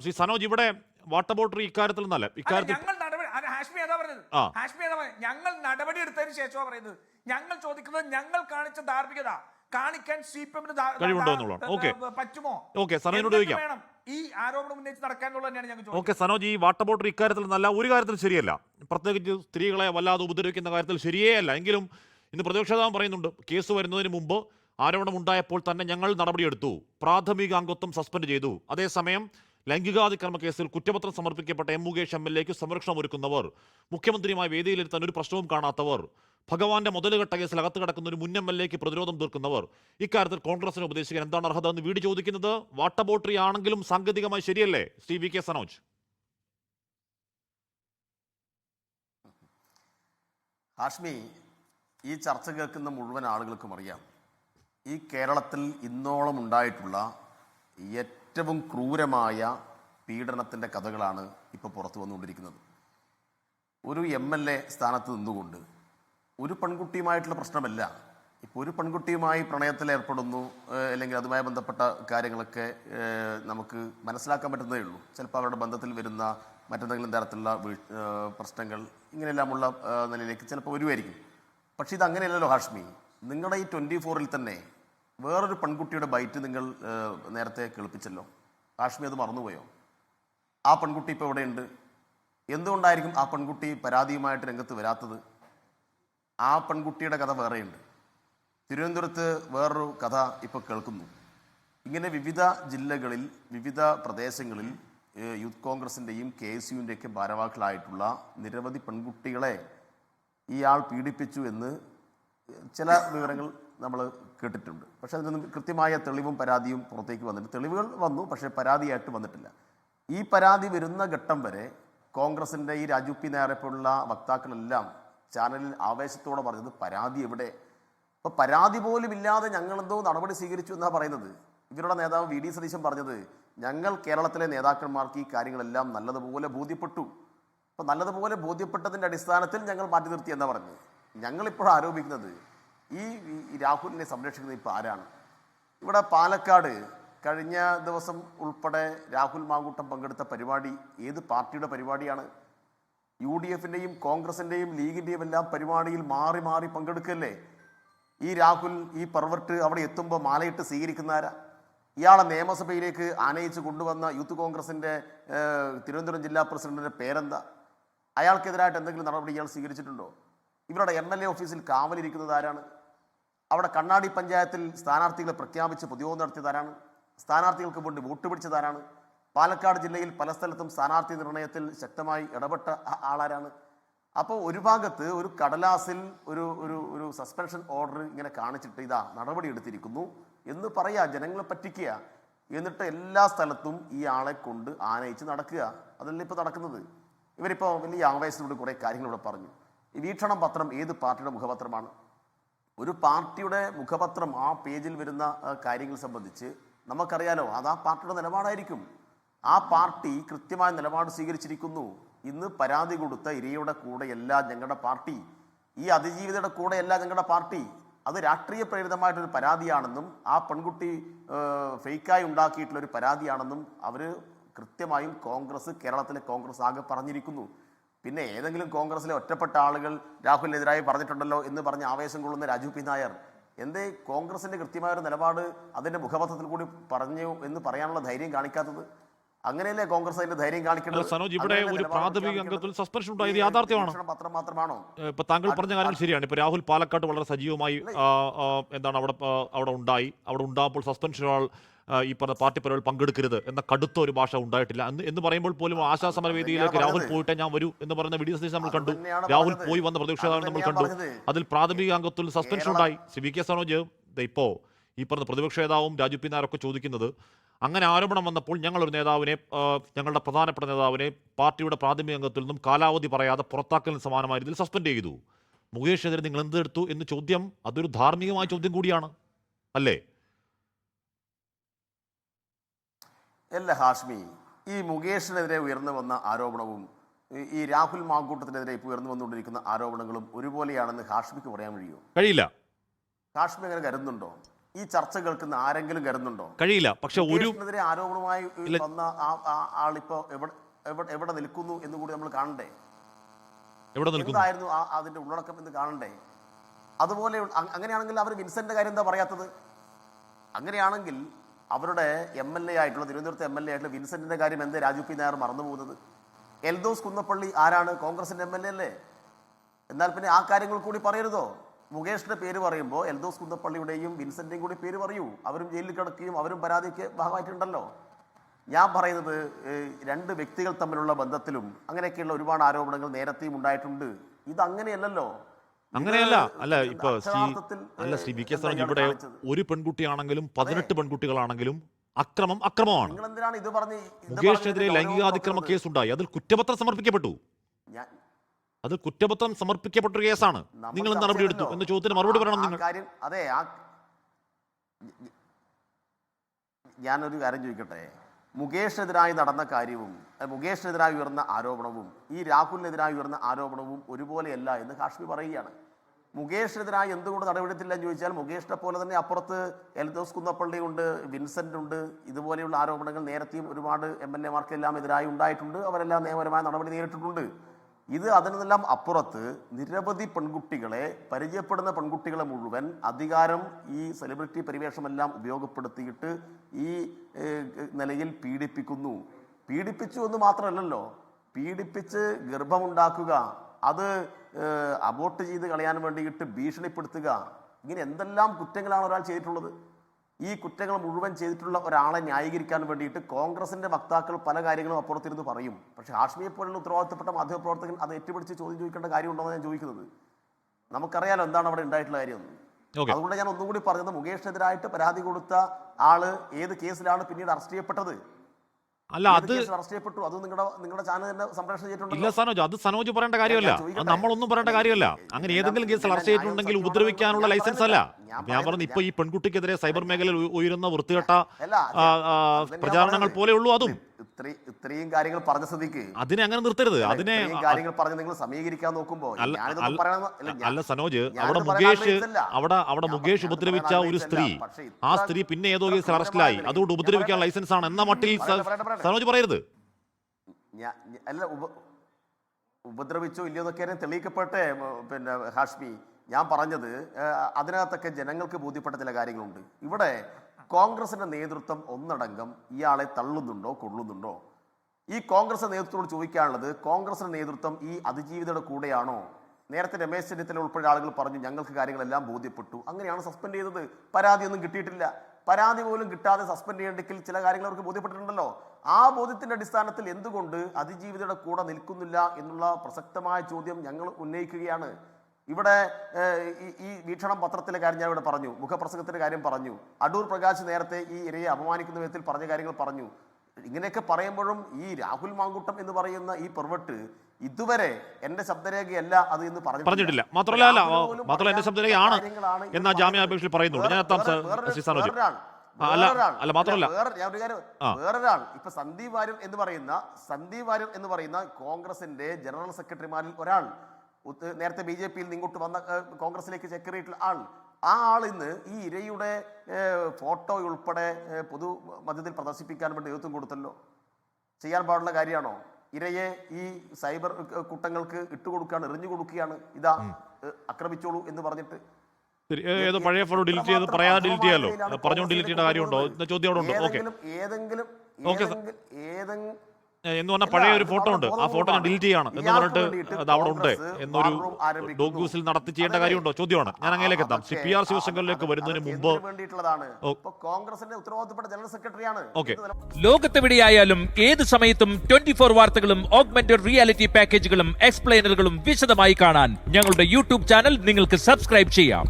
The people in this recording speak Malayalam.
ശ്രീ സനോജ് ഇവിടെ വാട്ടർ ബോട്ടറി ഇക്കാര്യത്തിൽ നിന്നല്ല. ഇക്കാര്യത്തിൽ ഞങ്ങൾ നടപടി അത് ഹാഷ്മി പറഞ്ഞത് ആ. ഹാഷ്മി പറഞ്ഞത് ഞങ്ങൾ നടപടി എടുത്തതിന് ശേഷമാണ് പറയുന്നത്. ഞങ്ങൾ ചോദിക്കുന്നത് ഞങ്ങൾ കാണിച്ച ധാർമ്മികത. കാണിക്കാൻ സി പി എമ്മിന് കഴിവുണ്ടോ എന്നുള്ളതാണ്. പറ്റുമോ? ഓക്കേ, സനോജിനോട് എന്തൊക്കെ ചോദിക്കാം. വേണം? ഈ ആരോപണം ഉന്നയിച്ച് നടക്കാനുള്ള തന്നെയാണ് ഞങ്ങൾ ചോദിക്കുന്നത്. ഓക്കെ സനോജ് ഈ വാട്ടർ ബോട്ടറി ഇക്കാര്യത്തിൽ നല്ല ഒരു കാര്യത്തിൽ ശരിയല്ല. പ്രത്യേകിച്ച് സ്ത്രീകളെ വല്ലാതെ ഉപദ്രവിക്കുന്ന കാര്യത്തിൽ ശരിയേ അല്ല എങ്കിലും ഇന്ന് പ്രതിപക്ഷ നേതാവ് പറയുന്നുണ്ട് കേസ് വരുന്നതിന് മുമ്പ് ആരോപണം ഉണ്ടായപ്പോൾ തന്നെ ഞങ്ങൾ നടപടിയെടുത്തു. പ്രാഥമിക അംഗത്വം സസ്പെൻഡ് ചെയ്തു. അതേസമയം ലൈംഗികാതിക്രമ കേസിൽ കുറ്റപത്രം സമർപ്പിക്കപ്പെട്ട എം മുകേഷ് എം എൽ എക്ക് സംരക്ഷണം ഒരുക്കുന്നവർ മുഖ്യമന്ത്രിയുമായി വേദിയിലിരുത്താൻ ഒരു പ്രശ്നവും കാണാത്തവർ ഭഗവാന്റെ മുതലുകെട്ട കേസിൽ അകത്ത് കിടക്കുന്ന ഒരു മുൻ എം എൽ എക്ക് പ്രതിരോധം തീർക്കുന്നവർ ഇക്കാര്യത്തിൽ കോൺഗ്രസിനെ ഉപദേശിക്കാൻ എന്താണ് അർഹത എന്ന് വീട് ചോദിക്കുന്നത്? വാട്ടർ ബോട്ടറി ആണെങ്കിലും സാങ്കേതികമായി ശരിയല്ലേ? Shri V K Sanoj. Hashmi ഈ ചർച്ച കേൾക്കുന്ന മുഴുവൻ ആളുകൾക്കും അറിയാം. ഈ കേരളത്തിൽ ഇന്നോളം ഉണ്ടായിട്ടുള്ള ക്രൂരമായ പീഡനത്തിന്റെ കഥകളാണ് ഇപ്പോൾ പുറത്തു വന്നുകൊണ്ടിരിക്കുന്നത്. ഒരു എം എൽ എ സ്ഥാനത്ത് നിന്നുകൊണ്ട് ഒരു പെൺകുട്ടിയുമായിട്ടുള്ള പ്രശ്നമല്ല. ഇപ്പോൾ ഒരു പെൺകുട്ടിയുമായി പ്രണയത്തിൽ ഏർപ്പെടുന്നു അല്ലെങ്കിൽ അതുമായി ബന്ധപ്പെട്ട കാര്യങ്ങളൊക്കെ നമുക്ക് മനസ്സിലാക്കാൻ പറ്റുന്നതേ ഉള്ളൂ. ചിലപ്പോൾ അവരുടെ ബന്ധത്തിൽ വരുന്ന മറ്റെന്തെങ്കിലും തരത്തിലുള്ള പ്രശ്നങ്ങൾ ഇങ്ങനെയെല്ലാമുള്ള നിലയിലേക്ക് ചിലപ്പോൾ വരുമായിരിക്കും പക്ഷേ ഇത് അങ്ങനെയല്ലല്ലോ ഹാഷ്മി. നിങ്ങളുടെ ഈ ട്വന്റി ഫോറിൽ തന്നെ വേറൊരു പെൺകുട്ടിയുടെ ബൈറ്റ് നിങ്ങൾ നേരത്തെ കേൾപ്പിച്ചല്ലോ. കാശ്മീർ അത് മറന്നുപോയോ? ആ പെൺകുട്ടി ഇപ്പോൾ എവിടെയുണ്ട്? എന്തുകൊണ്ടായിരിക്കും ആ പെൺകുട്ടി പരാതിയുമായിട്ട് രംഗത്ത് വരാത്തത്? ആ പെൺകുട്ടിയുടെ കഥ വേറെയുണ്ട്. തിരുവനന്തപുരത്ത് വേറൊരു കഥ ഇപ്പോൾ കേൾക്കുന്നു. ഇങ്ങനെ വിവിധ ജില്ലകളിൽ വിവിധ പ്രദേശങ്ങളിൽ യൂത്ത് കോൺഗ്രസിന്റെയും കെ എസ് യുവിന്റെയൊക്കെ ഭാരവാഹികളായിട്ടുള്ള നിരവധി പെൺകുട്ടികളെ ഇയാൾ പീഡിപ്പിച്ചു എന്ന് ചില വിവരങ്ങൾ നമ്മൾ കേട്ടിട്ടുണ്ട്. പക്ഷെ അതിനൊന്നും കൃത്യമായ തെളിവും പരാതിയും പുറത്തേക്ക് വന്നിട്ട് തെളിവുകൾ വന്നു പക്ഷേ പരാതിയായിട്ട് വന്നിട്ടില്ല. ഈ പരാതി വരുന്ന ഘട്ടം വരെ കോൺഗ്രസിന്റെ ഈ രാജു പി നായരെ പോലുള്ള വക്താക്കളെല്ലാം ചാനലിൽ ആവേശത്തോടെ പറഞ്ഞത് പരാതി എവിടെ? അപ്പോൾ പരാതി പോലും ഇല്ലാതെ ഞങ്ങളെന്തോ നടപടി സ്വീകരിച്ചു എന്നാണ് പറയുന്നത്? ഇവരുടെ നേതാവ് വി ഡി സതീശൻ പറഞ്ഞത് ഞങ്ങൾ കേരളത്തിലെ നേതാക്കന്മാർക്ക് ഈ കാര്യങ്ങളെല്ലാം നല്ലതുപോലെ ബോധ്യപ്പെട്ടു. അപ്പോൾ നല്ലതുപോലെ ബോധ്യപ്പെട്ടതിന്റെ അടിസ്ഥാനത്തിൽ ഞങ്ങൾ മാറ്റി നിർത്തി എന്നാണ് പറഞ്ഞത്. ഞങ്ങളിപ്പോൾ ആരോപിക്കുന്നത്? ഈ രാഹുലിനെ സംരക്ഷിക്കുന്നത് ഇപ്പോൾ ആരാണ്? ഇവിടെ പാലക്കാട് കഴിഞ്ഞ ദിവസം ഉൾപ്പെടെ രാഹുൽ മാങ്കൂട്ടം പങ്കെടുത്ത പരിപാടി ഏത് പാർട്ടിയുടെ പരിപാടിയാണ്? യു ഡി എഫിന്റെയും കോൺഗ്രസിന്റെയും ലീഗിന്റെയും എല്ലാം പരിപാടിയിൽ മാറി മാറി പങ്കെടുക്കല്ലേ? ഈ രാഹുൽ ഈ പെർവർട്ട് അവിടെ എത്തുമ്പോൾ മാലയിട്ട് സ്വീകരിക്കുന്ന ആരാ ഇയാളെ നിയമസഭയിലേക്ക് ആനയിച്ച് കൊണ്ടുവന്ന യൂത്ത് കോൺഗ്രസിന്റെ തിരുവനന്തപുരം ജില്ലാ പ്രസിഡന്റിന്റെ പേരെന്താ? അയാൾക്കെതിരായിട്ട് എന്തെങ്കിലും നടപടി ഇയാൾ സ്വീകരിച്ചിട്ടുണ്ടോ? ഇവരുടെ എം എൽ എ ഓഫീസിൽ കാവലിരിക്കുന്നത് ആരാണ്? അവിടെ കണ്ണാടി പഞ്ചായത്തിൽ സ്ഥാനാർത്ഥികളെ പ്രഖ്യാപിച്ച് പൊതുയോഗം നടത്തിയതാരാണ് സ്ഥാനാർത്ഥികൾക്ക് വേണ്ടി വോട്ട് പിടിച്ചതാരാണ് പാലക്കാട് ജില്ലയിൽ പല സ്ഥലത്തും സ്ഥാനാർത്ഥി നിർണയത്തിൽ ശക്തമായി ഇടപെട്ട ആളാരാണ്? അപ്പോൾ ഒരു ഭാഗത്ത് ഒരു കടലാസിൽ ഒരു ഒരു ഒരു സസ്പെൻഷൻ ഓർഡർ ഇങ്ങനെ കാണിച്ചിട്ട് ഇതാ നടപടി എടുത്തിരിക്കുന്നു എന്ന് പറയുക ജനങ്ങളെ പറ്റിക്കുക. എന്നിട്ട് എല്ലാ സ്ഥലത്തും ഈ ആളെ കൊണ്ട് ആനയിച്ച് നടക്കുക. അതല്ല ഇപ്പോൾ നടക്കുന്നത്? ഇവരിപ്പോൾ വലിയ ആവേശത്തോട് കുറേ കാര്യങ്ങൾ ഇവിടെ പറഞ്ഞു വീക്ഷണം പത്രം ഏത് പാർട്ടിയുടെ മുഖപത്രമാണ്? ഒരു പാർട്ടിയുടെ മുഖപത്രം ആ പേജിൽ വരുന്ന കാര്യങ്ങൾ സംബന്ധിച്ച് നമുക്കറിയാലോ അത് ആ പാർട്ടിയുടെ നിലപാടായിരിക്കും. ആ പാർട്ടി കൃത്യമായ നിലപാട് സ്വീകരിച്ചിരിക്കുന്നു. ഇന്ന് പരാതി കൊടുത്ത ഇരയുടെ കൂടെയല്ല ഞങ്ങളുടെ പാർട്ടി. ഈ അതിജീവിതയുടെ കൂടെയല്ല ഞങ്ങളുടെ പാർട്ടി. അത് രാഷ്ട്രീയ പ്രേരിതമായിട്ടൊരു പരാതിയാണെന്നും ആ പെൺകുട്ടി ഫേക്കായി ഉണ്ടാക്കിയിട്ടുള്ള ഒരു പരാതിയാണെന്നും അവർ കൃത്യമായും കോൺഗ്രസ് കേരളത്തിലെ കോൺഗ്രസ് ആകെ പറഞ്ഞിരിക്കുന്നു. പിന്നെ ഏതെങ്കിലും കോൺഗ്രസിലെ ഒറ്റപ്പെട്ട ആളുകൾ രാഹുലിനെതിരായി പറഞ്ഞിട്ടുണ്ടല്ലോ എന്ന് പറഞ്ഞ് ആവേശം കൊള്ളുന്ന രാജു പി നായർ എന്തേ കോൺഗ്രസിന്റെ കൃത്യമായ ഒരു നിലപാട് അതിന്റെ മുഖപത്രത്തിൽ കൂടി പറഞ്ഞു എന്ന് പറയാനുള്ള ധൈര്യം കാണിക്കാത്തത്? അങ്ങനെയല്ലേ കോൺഗ്രസ് അതിന്റെ ധൈര്യം കാണിക്കുന്നത് കാണിക്കേണ്ടത് സനോജ് ഇവിടെ ഒരു പ്രാഥമിക? അംഗത്തിൽ സസ്പെൻഷൻ ഉണ്ടായത് യാഥാർത്ഥ്യമാണ്? പത്രം മാത്രമാണോ? ഇപ്പൊ താങ്കൾ പറഞ്ഞ കാര്യം ശരിയാണ്. ഇപ്പൊ രാഹുൽ പാലക്കാട്ട് വളരെ സജീവമായി എന്താണ് അവിടെ അവിടെ ഉണ്ടായി. അവിടെ ഉണ്ടാകുമ്പോൾ ആ, ഈ പറഞ്ഞ പാർട്ടി പരിപാടി പങ്കെടുക്കരുത് എന്ന കടുത്ത ഒരു ഭാഷ ഉണ്ടായിട്ടില്ല. എന്ന് എന്ന് പറയുമ്പോൾ പോലും ആശാ സമരവേദിയിലേക്ക് രാഹുൽ പോയിട്ട് ഞാൻ വരൂ എന്ന് പറയുന്ന വീഡിയോ ഡി സതീശൻ നമ്മൾ കണ്ടു. രാഹുൽ പോയി വന്ന പ്രതിപക്ഷ നമ്മൾ കണ്ടു. അതിൽ പ്രാഥമിക അംഗത്തിൽ സസ്പെൻഷൻ ഉണ്ടായി. സി വി കെ സനോജ് ഇപ്പോ ഈ പറഞ്ഞ പ്രതിപക്ഷ നേതാവും രാജു പി നായരൊക്കെ ചോദിക്കുന്നത് അങ്ങനെ ആരോപണം വന്നപ്പോൾ ഞങ്ങൾ ഒരു നേതാവിനെ ഞങ്ങളുടെ പ്രധാനപ്പെട്ട നേതാവിനെ പാർട്ടിയുടെ പ്രാഥമിക അംഗത്തിൽ നിന്നും കാലാവധി പറയാതെ പുറത്താക്കലിന് സമാനമായ രീതിയിൽ സസ്പെൻഡ് ചെയ്തു. മുകേഷിനെതിരെ നിങ്ങൾ എന്തെടുത്തു എന്ന് ചോദ്യം അതൊരു ധാർമ്മികമായ ചോദ്യം കൂടിയാണ്. അല്ലേ? അല്ല ഹാഷ്മി ഈ മുകേഷിനെതിരെ ഉയർന്നു വന്ന ആരോപണവും ഈ- രാഹുൽ മാങ്കൂട്ടത്തിനെതിരെ ഇപ്പോൾ ഉയർന്നു വന്നുകൊണ്ടിരിക്കുന്ന ആരോപണങ്ങളും ഒരുപോലെയാണെന്ന് ഹാഷ്മിക്ക് പറയാൻ കഴിയുമോ? കഴിയില്ല. ഹാഷ്മി അങ്ങനെ കരുതുന്നുണ്ടോ? ഈ ചർച്ച കേൾക്കുന്ന ആരെങ്കിലും കരുതുന്നുണ്ടോ? കഴിയില്ല. പക്ഷെ ഒരു ആരോപണമായി വന്ന ആളിപ്പോ എവിടെ എവിടെ നിൽക്കുന്നു എന്ന് കൂടി നമ്മൾ കാണണ്ടേ? എവിടെ നിൽക്കുന്നു? അതിന്റെ ഉള്ളടക്കം എന്ന് കാണണ്ടേ? അതുപോലെ അങ്ങനെയാണെങ്കിൽ അവർ വിൻസെന്റ് കാര്യം എന്താ പറയാത്തത്? അങ്ങനെയാണെങ്കിൽ അവരുടെ എം എൽ എ ആയിട്ടുള്ള തിരുവനന്തപുരത്തെ എം എൽ എ ആയിട്ടുള്ള വിൻസെന്റിന്റെ കാര്യം എന്താ? രാജു പി നായർ മറന്നു പോകുന്നത്. എൽദോസ് കുന്നപ്പള്ളി ആരാണ്? കോൺഗ്രസിന്റെ എം എൽ എ അല്ലേ? എന്നാൽ പിന്നെ ആ കാര്യങ്ങൾ കൂടി പറയരുതോ? മുകേഷിന്റെ പേര് പറയുമ്പോൾ എൽദോസ് കുന്നപ്പള്ളിയുടെയും വിൻസെന്റിന്റെയും കൂടി പേര് പറയൂ. അവരും ജയിലിൽ കിടക്കുകയും അവരും പരാതിക്ക് ഭാഗമായിട്ടുണ്ടല്ലോ. ഞാൻ പറയുന്നത് രണ്ട് വ്യക്തികൾ തമ്മിലുള്ള ബന്ധത്തിലും അങ്ങനെയൊക്കെയുള്ള ഒരുപാട് ആരോപണങ്ങൾ നേരത്തെയും ഉണ്ടായിട്ടുണ്ട്. ഇത് അങ്ങനെയല്ലല്ലോ ഇത് അങ്ങനെയല്ല. അല്ല ഇപ്പൊ ശ്രീ അല്ല ശ്രീ വി കെ എന്താ ഇവിടെ ഒരു പെൺകുട്ടിയാണെങ്കിലും പതിനെട്ട് പെൺകുട്ടികളാണെങ്കിലും അക്രമം അക്രമമാണ്. മുകേഷിനെതിരെ ലൈംഗികാതിക്രമ കേസ് കേസുണ്ടായി. അതിൽ കുറ്റപത്രം സമർപ്പിക്കപ്പെട്ടു. അത് കുറ്റപത്രം സമർപ്പിക്കപ്പെട്ട ഒരു കേസാണ്. നിങ്ങൾ നടപടി എടുത്തു. എന്ന ചോദ്യത്തിന് മറുപടി പറയണം നിങ്ങൾ. അതെ ഞാനൊരു കാര്യം ചോദിക്കട്ടെ? മുകേഷിനെതിരായി നടന്ന കാര്യവും മുകേഷിനെതിരായി ഉയർന്ന ആരോപണവും ഈ രാഹുലിനെതിരായി ഉയർന്ന ആരോപണവും ഒരുപോലെയല്ല എന്ന് കാശ്മീർ പറയുകയാണ്. മുകേഷിനെതിരായി എന്തുകൊണ്ട് നടപടിയെടുത്തില്ല എന്ന് ചോദിച്ചാൽ മുകേഷിനെ പോലെ തന്നെ അപ്പുറത്ത് എൽദോസ് കുന്നപ്പള്ളി ഉണ്ട് വിൻസെന്റ് ഉണ്ട് ഇതുപോലെയുള്ള ആരോപണങ്ങൾ നേരത്തെയും ഒരുപാട് എം എൽ എമാർക്കെല്ലാം എതിരായി ഉണ്ടായിട്ടുണ്ട്. അവരെല്ലാം നിയമപരമായ നടപടി നേരിട്ടിട്ടുണ്ട്. ഇത് അതിനെല്ലാം അപ്പുറത്ത് നിരവധി പെൺകുട്ടികളെ പരിചയപ്പെടുന്ന പെൺകുട്ടികളെ മുഴുവൻ അധികാരം ഈ സെലിബ്രിറ്റി പരിവേഷമെല്ലാം ഉപയോഗപ്പെടുത്തിയിട്ട് ഈ നിലയിൽ പീഡിപ്പിക്കുന്നു. പീഡിപ്പിച്ചു എന്ന് മാത്രമല്ലല്ലോ പീഡിപ്പിച്ച് ഗർഭമുണ്ടാക്കുക അത് അബോർട്ട് ചെയ്ത് കളയാൻ വേണ്ടിയിട്ട് ഭീഷണിപ്പെടുത്തുക ഇങ്ങനെ എന്തെല്ലാം കുറ്റങ്ങളാണ് ഒരാൾ ചെയ്തിട്ടുള്ളത്? ഈ കുറ്റങ്ങൾ മുഴുവൻ ചെയ്തിട്ടുള്ള ഒരാളെ ന്യായീകരിക്കാൻ വേണ്ടിയിട്ട് കോൺഗ്രസിന്റെ വക്താക്കൾ പല കാര്യങ്ങളും അപ്പുറത്തിരുന്ന് പറയും. പക്ഷേ ഹാഷ്മിയെ പോലുള്ള ഉത്തരവാദിത്തപ്പെട്ട മാധ്യമപ്രവർത്തകൻ അത് ഏറ്റുപിടിച്ച് ചോദ്യം ചോദിക്കേണ്ട കാര്യമുണ്ടെന്ന് ഞാൻ ചോദിക്കുന്നത്. നമുക്കറിയാലോ എന്താണ് അവിടെ ഉണ്ടായിട്ടുള്ള കാര്യം. അതുകൊണ്ട് ഞാൻ ഒന്നും കൂടി പറഞ്ഞത് മുകേഷിനെതിരായിട്ട് പരാതി കൊടുത്ത ആൾ ഏത് കേസിലാണ് പിന്നീട് അറസ്റ്റ് ചെയ്യപ്പെട്ടത്? അല്ല അത് അറസ്റ്റ് ചെയ്യപ്പെട്ടു? അത് നിങ്ങളുടെ നിങ്ങളുടെ ചാനൽ തന്നെ സംപ്രേഷണം ഇല്ല സനോജ് അത് സനോജ് പറയേണ്ട കാര്യമല്ല? നമ്മളൊന്നും പറയേണ്ട കാര്യമല്ല. അങ്ങനെ ഏതെങ്കിലും കേസിൽ അറസ്റ്റ് ചെയ്തിട്ടുണ്ടെങ്കിൽ ഉപദ്രവിക്കാനുള്ള ലൈസൻസ് അല്ല. ഞാൻ പറഞ്ഞു ഇപ്പൊ ഈ പെൺകുട്ടിക്കെതിരെ സൈബർ മേഖലയിൽ ഉയ- ഉയരുന്ന വൃത്തികെട്ട പ്രചാരണങ്ങൾ പോലെയുള്ളൂ അതും. ഇത്രയും കാര്യങ്ങൾ പറഞ്ഞ സ്ഥിതിക്ക് അതിനെ അങ്ങനെ നിർത്തരുത്. അതിനെ കാര്യങ്ങൾ പറഞ്ഞ് നിങ്ങൾ സമീകരിക്കാൻ നോക്കുമ്പോൾ അല്ല സനോജ് അവിടെ മുകേഷ്. അവിടെ അവിടെ മുകേഷ് ഉപദ്രവിച്ച ഒരു സ്ത്രീ. ആ സ്ത്രീ പിന്നെ ഏതോ കേസിൽ അറസ്റ്റിലായി അതുകൊണ്ട് ഉപദ്രവിക്കാൻ ലൈസൻസ് ആണ്. എന്ന മട്ടിൽ. സനോജ് പറയരുത്. അല്ല ഉപദ്രവിച്ചോ ഇല്ലയോ എന്നൊക്കെ തെളിയിക്കപ്പെട്ടെ പിന്നെ ഹാഷ്മി. ഞാൻ പറഞ്ഞത് അതിനകത്തൊക്കെ ജനങ്ങൾക്ക് ബോധ്യപ്പെട്ട ചില കാര്യങ്ങളുണ്ട്. ഇവിടെ കോൺഗ്രസിന്റെ നേതൃത്വം ഒന്നടങ്കം ഇയാളെ തള്ളുന്നുണ്ടോ കൊള്ളുന്നുണ്ടോ? ഈ കോൺഗ്രസ് നേതൃത്വത്തോട് ചോദിക്കാനുള്ളത് കോൺഗ്രസിന്റെ നേതൃത്വം ഈ അതിജീവിതയുടെ കൂടെയാണോ? നേരത്തെ രമേശ് ചെന്നിത്തല ഉൾപ്പെടെ ആളുകൾ പറഞ്ഞു ഞങ്ങൾക്ക് കാര്യങ്ങളെല്ലാം ബോധ്യപ്പെട്ടു. അങ്ങനെയാണ് സസ്പെൻഡ് ചെയ്തത്. പരാതിയൊന്നും കിട്ടിയിട്ടില്ല. പരാതി പോലും കിട്ടാതെ സസ്പെൻഡ് ചെയ്യണ്ടെങ്കിൽ ചില കാര്യങ്ങൾ അവർക്ക് ബോധ്യപ്പെട്ടിട്ടുണ്ടല്ലോ. ആ ബോധ്യത്തിന്റെ അടിസ്ഥാനത്തിൽ എന്തുകൊണ്ട് അതിജീവിതയുടെ കൂടെ നിൽക്കുന്നില്ല എന്നുള്ള പ്രസക്തമായ ചോദ്യം ഞങ്ങൾ ഉന്നയിക്കുകയാണ്. ഇവിടെ ഈ- വീക്ഷണം പത്രത്തിലെ കാര്യം ഞാൻ ഇവിടെ പറഞ്ഞു. മുഖപ്രസംഗത്തിന്റെ കാര്യം പറഞ്ഞു. അടൂർ പ്രകാശ് നേരത്തെ ഈ ഇരയെ അപമാനിക്കുന്ന വിധത്തിൽ പറഞ്ഞ കാര്യങ്ങൾ പറഞ്ഞു. ഇങ്ങനെയൊക്കെ പറയുമ്പോഴും ഈ രാഹുൽ മാങ്കൂട്ടം എന്ന് പറയുന്ന ഈ പെർവെട്ട് ഇതുവരെ എന്റെ ശബ്ദരേഖയല്ല അത് എന്ന് പറഞ്ഞിട്ടില്ല. മാത്രമല്ല മാത്രമല്ല എന്റെ ശബ്ദരേഖയാണ് എന്ന ജാമ്യ അപേക്ഷയിൽ പറയുന്നുണ്ട് ഞാൻ അല്ല മാത്രമല്ല. വേറൊരാൾ. ഇപ്പൊ സന്ദീപ് വാര്യർ എന്ന് പറയുന്ന സന്ദീപ് വാര്യർ എന്ന് പറയുന്ന കോൺഗ്രസിന്റെ ജനറൽ സെക്രട്ടറിമാരിൽ ഒരാൾ നേരത്തെ ബി ജെ പിയിൽ നിന്ന് ഇങ്ങോട്ട് വന്ന കോൺഗ്രസിലേക്ക് സെക്രട്ടറിയിട്ടുള്ള ആൾ ആ ആൾ ഇന്ന് ഈ ഇരയുടെ ഫോട്ടോ ഉൾപ്പെടെ പൊതു മധ്യത്തിൽ പ്രദർശിപ്പിക്കാൻ വേണ്ടി നേതൃത്വം കൊടുത്തല്ലോ. ചെയ്യാൻ പാടുള്ള കാര്യമാണോ? ഇരയെ ഈ സൈബർ കുട്ടങ്ങൾക്ക് ഇട്ടുകൊടുക്കുകയാണ് എറിഞ്ഞു കൊടുക്കുകയാണ് ഇതാ ആക്രമിച്ചോളൂ എന്ന് പറഞ്ഞിട്ട്. ശരി, ഏ- പഴയ ഫോട്ടോ ഡിലീറ്റ് ചെയ്ത് പറയാതെ ഡിലീറ്റ് ചെയ്യാലോ? പറഞ്ഞുകൊണ്ട് ഡിലീറ്റ് ചെയ്യേണ്ട കാര്യമുണ്ടോ? ചോദ്യം അവിടെ ഉണ്ട്? ഓക്കെ. ഏതെങ്കിലും. ഏതെങ്കിലും ഏതെങ്കിലും എന്ന് പറഞ്ഞാൽ പഴയ ഒരു ഫോട്ടോ ഉണ്ട്. ആ ഫോട്ടോ ഞാൻ ഡിലീറ്റ് ചെയ്യാണ് എന്ന് പറഞ്ഞിട്ട് അത് അവിടെ ഉണ്ട്. എന്നൊരു ഡോഗ്യൂസിൽ റൂം ഡോഗ് ന്യൂസിൽ നടത്തി ചെയ്യേണ്ട കാര്യമുണ്ടോ? ചോദ്യമാണ്. ഞാൻ അങ്ങനെയൊക്കെ എത്താം. സി പി ആർ ശിവശങ്കറിലേക്ക് വരുന്നതിന് മുമ്പ് കോൺഗ്രസിന്റെ ഉത്തരവാദിത്തപ്പെട്ട ജനറൽ സെക്രട്ടറിയാണ്. ഓക്കെ. ലോകത്തെവിടെയായാലും ഏത് സമയത്തും ട്വന്റി ഫോർ വാർത്തകളും ഓഗ്മെന്റഡ് റിയാലിറ്റി പാക്കേജുകളും എക്സ്പ്ലെയിനറുകളും വിശദമായി കാണാൻ ഞങ്ങളുടെ യൂട്യൂബ് ചാനൽ നിങ്ങൾക്ക് സബ്സ്ക്രൈബ് ചെയ്യാം.